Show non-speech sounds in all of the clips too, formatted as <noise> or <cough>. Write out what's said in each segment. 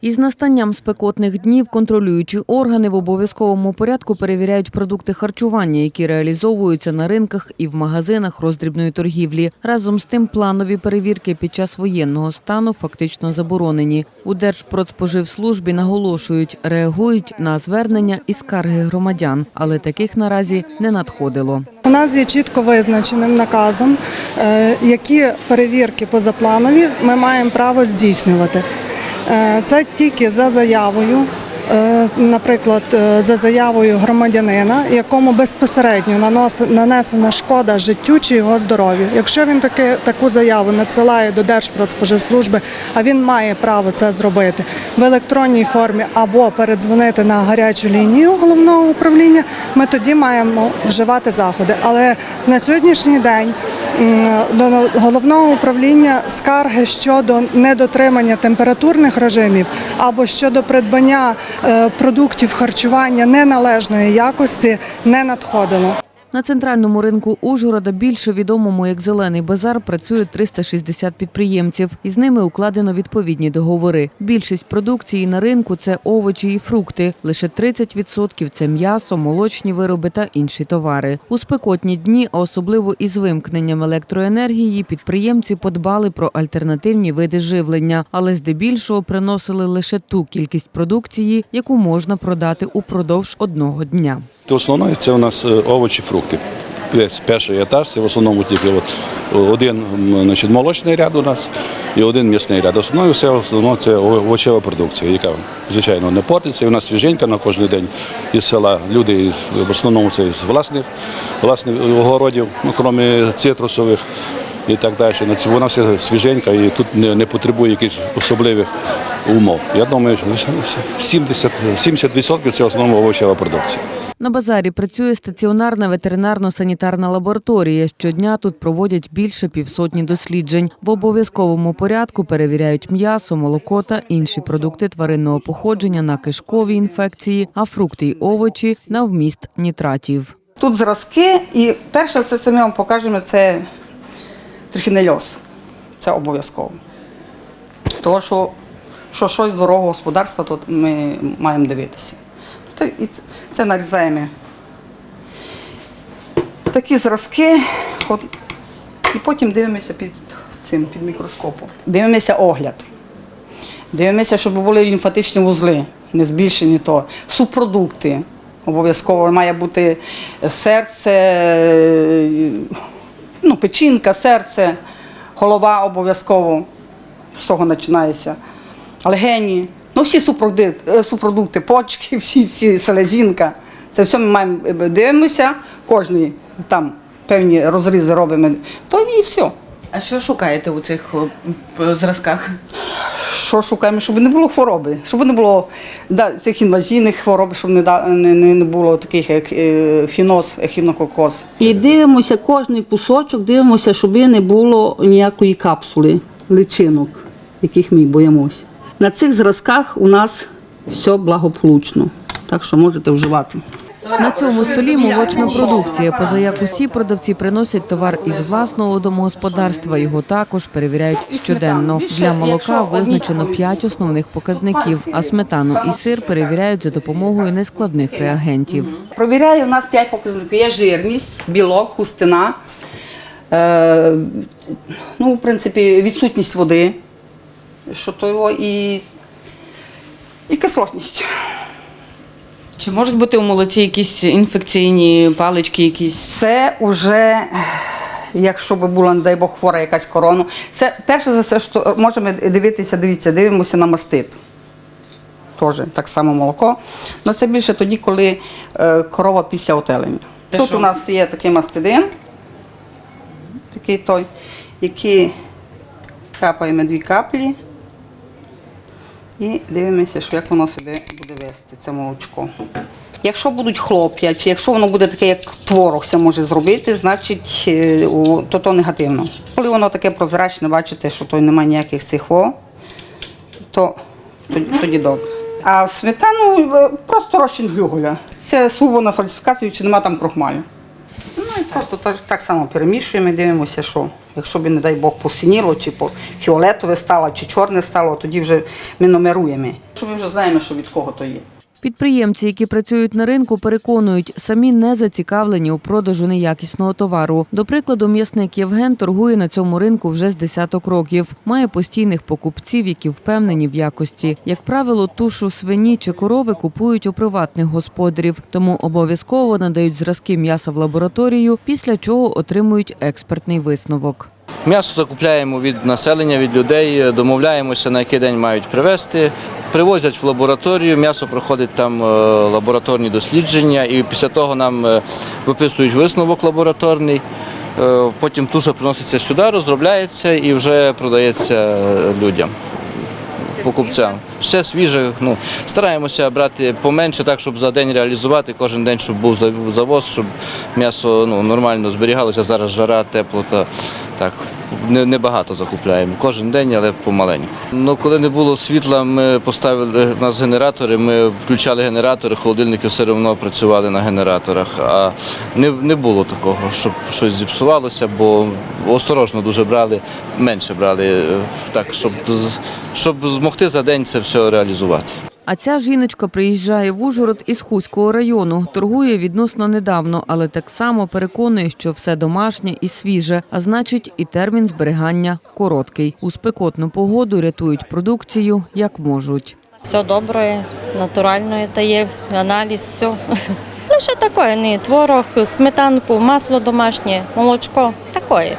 Із настанням спекотних днів контролюючі органи в обов'язковому порядку перевіряють продукти харчування, які реалізовуються на ринках і в магазинах роздрібної торгівлі. Разом з тим, планові перевірки під час воєнного стану фактично заборонені. У Держпродспоживслужбі наголошують, реагують на звернення і скарги громадян, але таких наразі не надходило. У нас є чітко визначеним наказом, е, які перевірки позапланові ми маємо право здійснювати. Е, Це тільки за заявою, е, наприклад, е, за заявою громадянина, якому безпосередньо нанесена шкода життю чи його здоров'ю. Якщо він таки, таку заяву надсилає до Держпродспоживслужби, а він має право це зробити в електронній формі або передзвонити на гарячу лінію головного управління, ми тоді маємо вживати заходи. Але на сьогоднішній день до головного управління скарги щодо недотримання температурних режимів або щодо придбання е, продуктів харчування неналежної якості не надходило. На центральному ринку Ужгорода, більше відомому як Зелений базар, працює 360 підприємців. Із ними укладено відповідні договори. Більшість продукції на ринку це овочі і фрукти. Лише 30% – це м'ясо, молочні вироби та інші товари. У спекотні дні, а особливо із вимкненням електроенергії, підприємці подбали про альтернативні види живлення, але здебільшого приносили лише ту кількість продукції, яку можна продати упродовж одного дня. То основною це у нас е, овочі, фрукти. Весь перший етаж це в основному тільки от один значить, молочний ряд у нас і один м'ясний ряд. Основною все основно це овочева продукція, яка звичайно не портиться. І у нас свіженька на кожен день із села. Люди в основному це з власних власних огородів, ну крім цитрусових. І так далі. Ну, Вона все свіженька і тут не, не потребує якихось особливих умов. Я думаю, що 70%, 70% це в основному овочева продукція. На базарі працює стаціонарна ветеринарно-санітарна лабораторія. Щодня тут проводять більше півсотні досліджень. В обов'язковому порядку перевіряють м'ясо, молоко та інші продукти тваринного походження на кишкові інфекції, а фрукти й овочі на вміст нітратів. Тут зразки, і перше, це, ми вам покажемо, це трихінельоз. Це обов'язково. Тому що, що щось дорогого господарства тут ми маємо дивитися. Та І це, нарізаємо такі зразки, от, і потім дивимося під цим під мікроскопом. Дивимося огляд. Дивимося, щоб були лімфатичні вузли, не збільшені то. Субпродукти. Обов'язково має бути серце, е, ну, печінка, серце, голова обов'язково. З того починається. Легені. Ну, всі супродукти, е, супродукти, почки, <laughs> всі, всі селезінка. Це все ми маємо е, дивимося, кожний там певні розрізи робимо, то і все. А що шукаєте у цих зразках? Що шукаємо, щоб не було хвороби, щоб не було да, цих інвазійних хвороб, щоб не, да- не, не було таких як е, фіноз, ехінококоз. І дивимося кожний кусочок, дивимося, щоб не було ніякої капсули, личинок, яких ми боїмося. На цих зразках у нас все благополучно, так що можете вживати. На цьому столі молочна продукція. Поза як усі продавці приносять товар із власного домогосподарства. Його також перевіряють щоденно. Для молока визначено п'ять основних показників, а сметану і сир перевіряють за допомогою нескладних реагентів. Провіряє у нас 5 показників. Є жирність, білок, хустина, е, ну, в принципі, відсутність води, що то його, і, і кислотність. Чи можуть бути у молоці якісь інфекційні палички, якісь? Це вже, якщо би була, не дай Бог, хвора якась корона, це перше за все, що можемо дивитися, дивіться, дивимося на мастит. Теж так само молоко. Але це більше тоді, коли е, корова після отелення. Це Тут що? у нас є такий мастидин, такий той, який капаємо дві каплі. І дивимося, що як воно себе буде вести, це молочко. Якщо будуть хлоп'я, чи якщо воно буде таке, як творог це може зробити, значить е, то то негативно. Коли воно таке прозрачне, бачите, що то немає ніяких цих во, то тоді, добре. А сметану е, просто розчин глюголя. Це слабо на фальсифікацію, чи нема там крохмалю. Ну просто так, так само перемішуємо і дивимося, що якщо б, не дай Бог, посиніло, чи по фіолетове стало, чи чорне стало, тоді вже ми номеруємо. Що ми вже знаємо, що від кого то є. Підприємці, які працюють на ринку, переконують, самі не зацікавлені у продажу неякісного товару. До прикладу, м'ясник Євген торгує на цьому ринку вже з десяток років. Має постійних покупців, які впевнені в якості. Як правило, тушу свині чи корови купують у приватних господарів, тому обов'язково надають зразки м'яса в лабораторію, після чого отримують експертний висновок. М'ясо закупляємо від населення, від людей, домовляємося, на який день мають привезти. Привозять в лабораторію, м'ясо проходить там е, лабораторні дослідження, і після того нам е, виписують висновок лабораторний. Е, Потім туша приноситься сюди, розробляється і вже продається е, людям, покупцям. Все свіже. Ну, стараємося брати поменше, так, щоб за день реалізувати, кожен день, щоб був завоз, щоб м'ясо ну, нормально зберігалося. Зараз жара, тепло та так. Не, небагато закупляємо. Кожен день, але помаленьку. Ну, коли не було світла, ми поставили у нас генератори, ми включали генератори, холодильники все одно працювали на генераторах. А не, не було такого, щоб щось зіпсувалося, бо осторожно дуже брали, менше брали, е, так, щоб, щоб змогти за день це все реалізувати. А ця жіночка приїжджає в Ужгород із Хуського району. Торгує відносно недавно, але так само переконує, що все домашнє і свіже, а значить, і термін зберігання короткий. У спекотну погоду рятують продукцію як можуть. Все добре, натуральне та є аналіз, все. Лише таке, не творог, сметанку, масло домашнє, молочко, таке.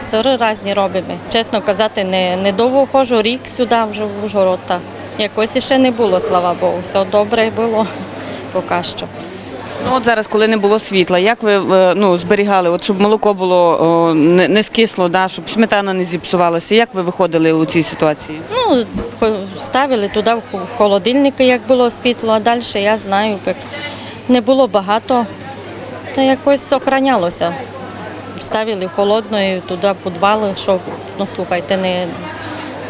Сири різні робимо. Чесно казати, не, не довго ходжу, рік сюди вже в Ужгород. Якось ще не було, слава Богу. Все добре було поки що. Ну от зараз, коли не було світла, як ви е, ну, зберігали, от щоб молоко було о, не, не скисло, да, щоб сметана не зіпсувалася? Як ви виходили у цій ситуації? Ну, ставили туди в хо- холодильники, як було світло, а далі я знаю, не було багато, та якось охранялося. Ставили в холодно і туди підвали, щоб, ну слухайте, не,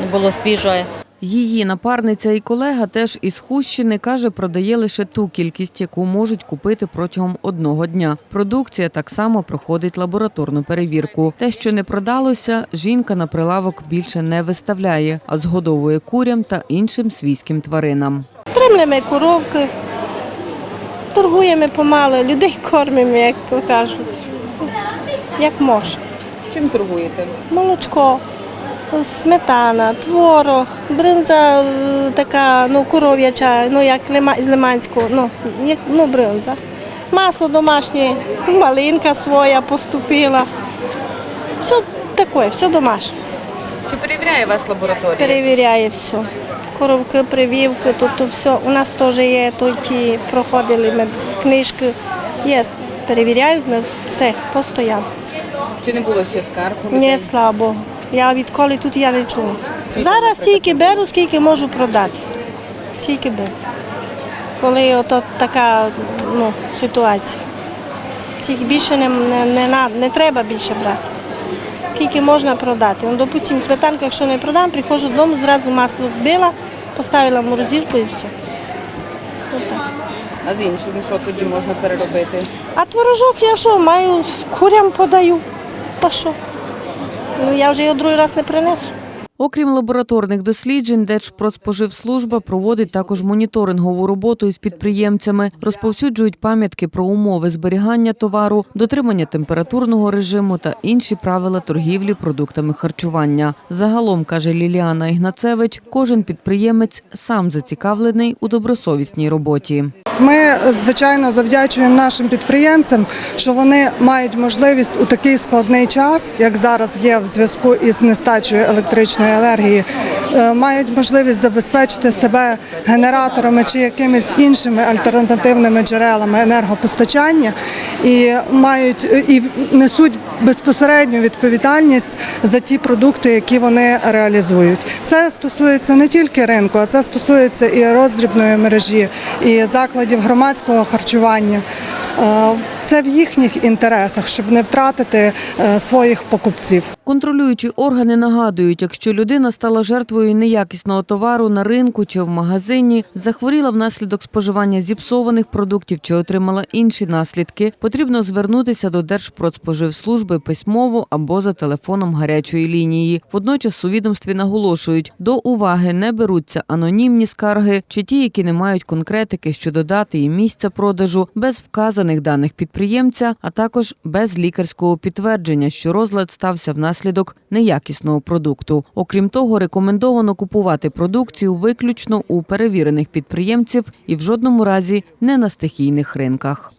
не було свіжої. Її напарниця і колега теж із Хущини каже, продає лише ту кількість, яку можуть купити протягом одного дня. Продукція так само проходить лабораторну перевірку. Те, що не продалося, жінка на прилавок більше не виставляє, а згодовує курям та іншим свійським тваринам. Тримлемо коровки, торгуємо помало, людей кормимо, як то кажуть. Як може. Чим торгуєте? Молочко, сметана, творог, бринза е, така, ну, коров'яча, ну як з Лиманського, ну, як, ну, бринза. Масло домашнє, малинка своя поступила. Все таке, все домашнє. Чи перевіряє вас лабораторія? Перевіряє все. Коровки, прививки, тут все. У нас теж є тут ті проходили ми книжки. Є, перевіряють все, постійно. Чи не було ще скарг? Ні, людей? Я відколи тут я не чула. Зараз стільки беру, скільки можу продати. Стільки беру. Коли ото така ну, ситуація. Тільки більше не, не, не, не треба більше брати. Скільки можна продати. Ну, допустимо, сметанку, якщо не продам, приходжу додому, зразу масло збила, поставила в морозилку і все. Отак. А з іншим що тоді можна переробити? А творожок я що, маю, курям подаю. Та що? Ну, я вже його другий раз не принесу. Окрім лабораторних досліджень, Держпродспоживслужба проводить також моніторингову роботу із підприємцями, розповсюджують пам'ятки про умови зберігання товару, дотримання температурного режиму та інші правила торгівлі продуктами харчування. Загалом, каже Ліліана Ігнацевич, кожен підприємець сам зацікавлений у добросовісній роботі. Ми, звичайно, завдячуємо нашим підприємцям, що вони мають можливість у такий складний час, як зараз є в зв'язку із нестачею електричної енергії, е, мають можливість забезпечити себе генераторами чи якимись іншими альтернативними джерелами енергопостачання і мають е, і несуть безпосередню відповідальність за ті продукти, які вони реалізують. Це стосується не тільки ринку, а це стосується і роздрібної мережі, і закладів громадського харчування. Е, Це в їхніх інтересах, щоб не втратити е, своїх покупців. Контролюючі органи нагадують, якщо людина стала жертвою неякісного товару на ринку чи в магазині, захворіла внаслідок споживання зіпсованих продуктів чи отримала інші наслідки, потрібно звернутися до Держпродспоживслужби письмово або за телефоном гарячої лінії. Водночас у відомстві наголошують, до уваги не беруться анонімні скарги чи ті, які не мають конкретики щодо дати і місця продажу, без вказаних даних підприємця, а також без лікарського підтвердження, що розлад стався внаслідок неякісного продукту. Окрім того, рекомендовано купувати продукцію виключно у перевірених підприємців і в жодному разі не на стихійних ринках.